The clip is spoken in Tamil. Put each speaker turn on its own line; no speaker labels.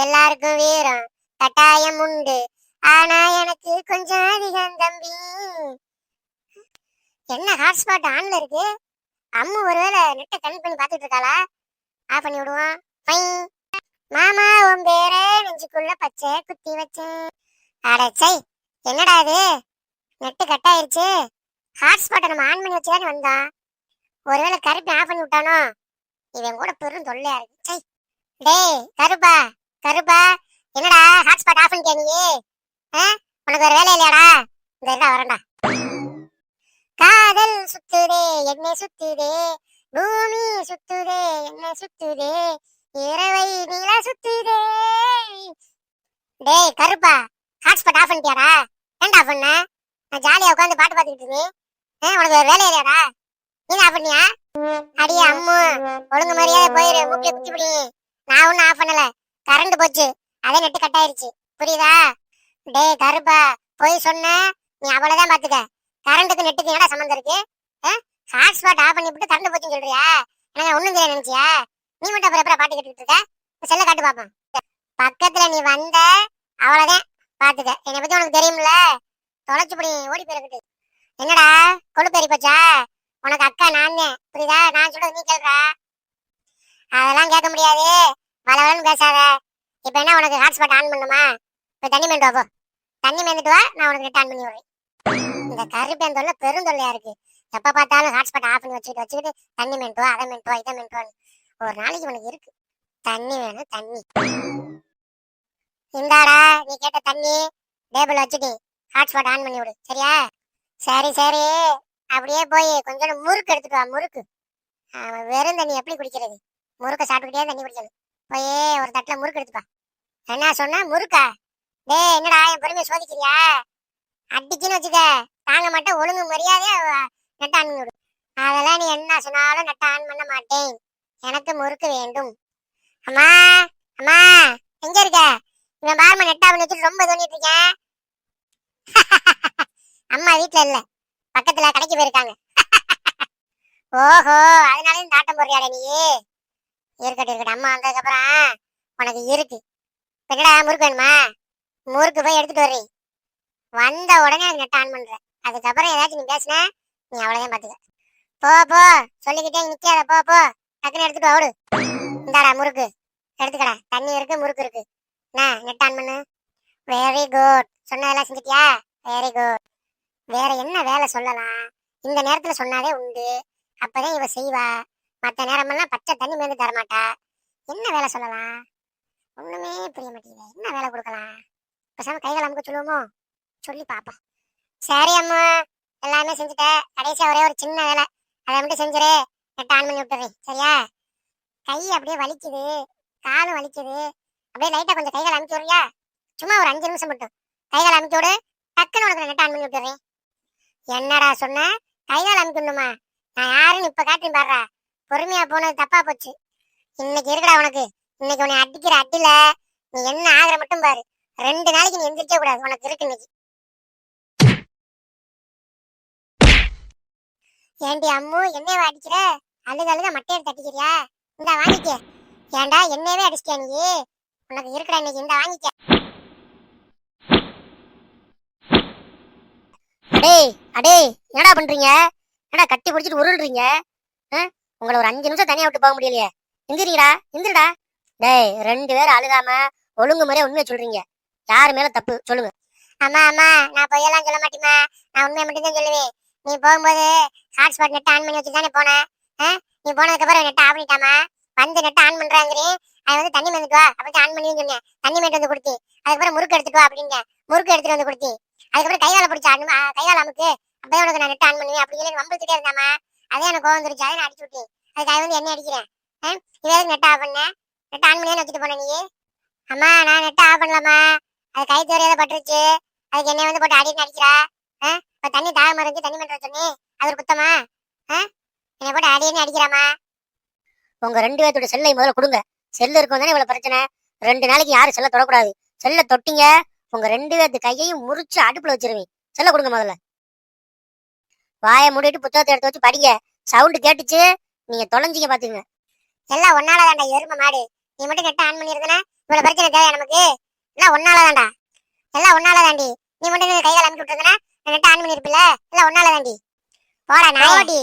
எல்லாருக்கும் வீரம் கட்டாயம் உண்டு. ஆனா எனக்கு கொஞ்சம் அதிகம் தம்பி. என்ன ஹாட்ஸ்பாட் ஆன்ல இருக்கு? அம்மு ஒருவேளை நெட்டை கனெக்ட் பண்ணி பார்த்துட்டு இருக்காளா? ஆஃப் பண்ணி விடுவோம். பை. மாமா உன் பேரே நெஞ்சுக்குள்ள பச்சை குத்தி வச்சேன். அடச்சை என்னடா இது? நெட்டு கட் ஆயிருச்சு. ஹாட்ஸ்பாட்டை நம்ம ஆன் பண்ணி வச்சுதானே வந்தான் ஒருவேளை கருப்பை ஆஃப் பண்ணி விட்டானோ? இவன் கூட பெரும் தொல்லையா இருக்கு. சை. டேய் கருப்பா. கருப்பா என்னடா ஹாட்ஸ்பாட் ஆஃப் பண்ணிட்டியா நீ? உனக்கு ஒரு வேலை இல்லையாடா? இந்த இருந்தா வரண்டா காதல் சுத்துதே என்னை சுத்துதே பூமி சுத்துதே என்னை சுத்துதே இரவை நீலா சுத்துதே. டேய் கருப்பா ஹாட்ஸ்பாட் ஆஃப் பண்ணிட்டியாடா? ஏன்டா ஆஃப் பண்ண? நான் ஜாலியா உட்காந்து பாட்டு பார்த்துக்கிட்டு இருந்தேன் ஆ, உனக்கு ஒரு வேலை இல்லையாடா? நீ ஆஃப் பண்ணியா? அடியே அம்மு ஒழுங்கு மரியாதை போயிரு மூக்கில குத்தி பிடி. நான் ஒன்றும் ஆஃப் பண்ணல. கரண்ட் போச்சு. அதே நெட்டு கட் ஆயிருச்சு புரியுதா? டேய் கருப்பா போய் சொன்ன நீ அவ்வளவுதான் பாத்துக்க கரண்ட்டுக்கு நெட்டுக்கு என்னடா சம்மந்தம் இருக்கு? ஹாட்ஸ்பாட் ஆஃப் பண்ணி விட்டு கரண்ட் போச்சுன்னு சொல்றியா? எனக்கு ஒண்ணும் தெரியல நினைச்சியா? நீ மட்டும் அப்புறம் எப்பறம் பாட்டு கேட்டுக்கிட்டு இருக்க? செல்ல காட்டு பாப்போம். பக்கத்துல நீ வந்த அவ்வளவுதான் பாத்துக்க என்னை பத்தி உனக்கு தெரியும்ல? தொலைச்சுப்படி ஓடி போயிருக்கட்டு என்னடா கொழுப்பேறி போச்சா? உனக்கு அக்கா நான் தான் புரியுதா? நான் சொல்றது நீ கேள்றா. அதெல்லாம் கேட்க முடியாது. வளவளன்னு பேசாத. இப்ப என்ன உனக்கு ஹாட்ஸ்பாட் ஆன் பண்ணுமா இப்போ தண்ணி மேண்டு வா போ. தண்ணி மேந்துட்டு வா நான் உனக்கு நெட் ஆன் பண்ணி விடுறேன். இந்த கருப்பேன் தொல்லை பெருந்தொல்லையா இருக்கு. எப்ப பார்த்தாலும் ஹாட்ஸ்பாட் ஆஃப் பண்ணி வச்சுக்கிட்டு வச்சுக்கிட்டு தண்ணி மேண்டு வா அதை மேண்டு வா இதை மேண்டு ஒரு நாளைக்கு உனக்கு இருக்கு. தண்ணி வேணும் தண்ணி. இந்தாடா நீ கேட்ட தண்ணி டேபிள் வச்சுட்டு ஹாட்ஸ்பாட் ஆன் பண்ணி விடு. சரியா? சரி சரி. அப்படியே போய் கொஞ்சம் முறுக்கு எடுத்துட்டு வா முறுக்கு. வெறும் தண்ணி எப்படி குடிக்கிறது? முறுக்கை சாப்பிட்டுக்கிட்டே தண்ணி குடிக்கணும். போயே ஒரு தட்டுல முறுக்கு எடுத்துப்பா. என்ன சொன்ன? முறுக்கா? டேய் என்னடா என் பொறுமையை சோதிக்கிறியா? அடிச்சுன்னு வச்சுக்க. தாங்க மாட்டேன் ஒழுங்கு மரியாதையா நெட் ஆன் விடும் அதெல்லாம் நீ என்ன சொன்னாலும் நெட் ஆன் பண்ண மாட்டேன். எனக்கு முறுக்கு வேண்டும். அம்மா அம்மா எங்க இருக்க? இவன் பாருமா நெட் ஆன் பண்ணி வச்சுட்டு ரொம்ப தோண்டிட்டு இருக்கேன். அம்மா வீட்டுல இல்ல. பக்கத்துல கடைக்கு போயிருக்காங்க. ஓஹோ அதனால இந்த ஆட்டம் போடுறியாடா நீ இருக்கட்டும் இருக்கட்டும். அம்மா வந்ததுக்கப்புறம் உனக்கு இருக்கு. என்னடா முறுக்கு வேணுமா? முறுக்கு போய் எடுத்துட்டு வர்றேன் வந்த உடனே எனக்கு நெட் ஆன் பண்ற அதுக்கப்புறம் ஏதாச்சும் நீ பேசுன நீ அவ்வளோதான் பார்த்துக்க போ போ. சொல்லிக்கிட்டே நிக்காத. போ போ. டக்குன்னு எடுத்துட்டு வா, ஓடு. இந்தாடா முறுக்கு. எடுத்துக்கடா. தண்ணி இருக்கு முறுக்கு இருக்கு. என்ன நெட் ஆன் பண்ணு? வெரி குட் சொன்னதெல்லாம் செஞ்சுட்டியா? வெரி குட் வேற என்ன வேலை சொல்லலாம்? இந்த நேரத்துல சொன்னாலே உண்டு. அப்பதான் இவ செய்வா. மத்த நேரமெல்லாம் பச்சை தண்ணி மேந்து தரமாட்டா? என்ன வேலை சொல்லலாம்? ஒண்ணுமே புரிய மாட்டேங்குது. என்ன வேலை கொடுக்கலாம்? பேசாம கைகள் அமுக்க சொல்லுவோமோ? சொல்லி பாப்போம் சரி அம்மா. எல்லாமே செஞ்சுட்டேன் கடைசியா ஒரே ஒரு சின்ன வேலை. அதை மட்டும் செஞ்சிரு. நெட் ஆன் பண்ணி விட்டுறேன். சரியா? கை அப்படியே வலிக்குது. காலும் வலிக்குது. அப்படியே லைட்டா கொஞ்சம் கைகள் அமுக்கி விடுறியா? சும்மா ஒரு அஞ்சு நிமிஷம் மட்டும். கைகள் அமுக்கி விடு. டக்குன்னு உனக்கு நெட் ஆன் பண்ணி விட்டுறேன். என்னடா சொன்ன? கைகால் அமுக்கணுமா நான் யாருன்னு இப்ப காட்டுறேன் பாடுறா பொறுமையா போனது தப்பா போச்சு. இன்னைக்கு இருக்குடா உனக்கு. இன்னைக்கு உன்னை அடிக்கிற அடியில நீ என்ன ஆகுற மட்டும் பாரு. ரெண்டு நாளைக்கு நீ எந்திரிக்க கூடாது. உனக்கு இருக்கு இன்னைக்கு. ஏண்டி அம்மு என்னையவா அடிக்கிற? அழுது அழுத மட்டையை தட்டிக்கிறியா? இந்த வாங்கிக்க. ஏன்டா என்னையவே அடிச்சிட்டியா நீ? உனக்கு இருக்கடா இன்னைக்கு. இந்த வாங்கிக்க.
அடே அடே என்னடா பண்றீங்க? என்னடா கட்டி பிடிச்சிட்டு உருள்றீங்க? உங்களை ஒரு அஞ்சு நிமிஷம் தனியா விட்டு போக முடியலையே. இந்திரிடா இந்திரிடா டேய் ரெண்டு பேரும் அழுகாம ஒழுங்கு முறையா உண்மையை சொல்றீங்க. யாரு மேல தப்பு? சொல்லுங்க.
அம்மா அம்மா நான் பொய்யெல்லாம் சொல்ல மாட்டேமா நான் உண்மையை மட்டும் தான் சொல்லுவேன். நீ போகும்போது ஹாட்ஸ்பாட் நெட் ஆன் பண்ணி வச்சு தானே போனேன் நீ போனதுக்கு அப்புறம் நெட் ஆஃப் பண்ணிட்டாமா வந்து நெட் ஆன் பண்றாங்கிறே அது வந்து தண்ணி வந்துட்டு வா. அப்படி ஆன் பண்ணி சொன்னேன். தண்ணி மேட்டு வந்து கொடுத்தி அதுக்கப்புறம் முறுக்கு எடுத்துட்டு வா அப்படிங்க முறுக்கு எடுத்துட்டு வந்து கொடுத்தி அதுக்கப்புறம் கையால பிடிச்ச அனு கையால அமுக்கு. அப்பயே உனக்கு நான் நெட் ஆன் பண்ணுவேன். அப்படின்னு சொல்லி வம்பிழுத்துட்டே இருந்தாமா அதே எனக்கு கோவம் வந்துருச்சு. அதை நான் அடிச்சு விட்டேன். அதுக்காக வந்து என்ன அடிக்கிறேன். ஆ? இவன் நெட் ஆஃப் பண்ண நெட் ஆன் பண்ணி வச்சுட்டு போன நீ? அம்மா நான் நெட் ஆஃப் பண்ணலாமா அது கை தெரியாத பட்டுருச்சு. அதுக்கு என்ன வந்து போட்டு அடின்னு அடிக்கிறா. ஆ? தண்ணி தாகமாக மறைஞ்சு தண்ணி மன்ற சொன்னி. அது ஒரு குத்தமா? ஆ? என்னை போட்டு அடின்னு அடிக்கிறாமா
உங்க ரெண்டு பேர்த்தோட செல்லை முதல்ல கொடுங்க. செல்லு இருக்கும் தானே இவ்வளவு பிரச்சனை? ரெண்டு நாளைக்கு யாரும் செல்ல தொடக்கூடாது. செல்ல தொட்டிங்க. உங்க ரெண்டு பேர்த்து கையையும் முறிச்சு அடுப்புல வச்சிருவீங்க. செல்ல கொடுங்க முதல்ல. வாயை மூடிட்டு புத்தகத்தை எடுத்து வச்சு படிங்க. சவுண்டு கேட்டுச்சு. நீங்க தொலைஞ்சிக்க பாத்துங்க
எல்லாம் ஒன்னால தாண்டா எருமை மாடு. நீ மட்டும் நெட் ஆன் பண்ணிருந்தனா இவ்வளவு பிரச்சனை தேவை நமக்கு? எல்லாம் ஒன்னாலதான்டா. எல்லாம் ஒன்னாலதாண்டி நீ மட்டும் கைகள் அமைச்சு விட்டுருந்தனா? நெட் ஆன் பண்ணிருப்பில எல்லாம் ஒன்னாலதாண்டி போடா நாயோட்டி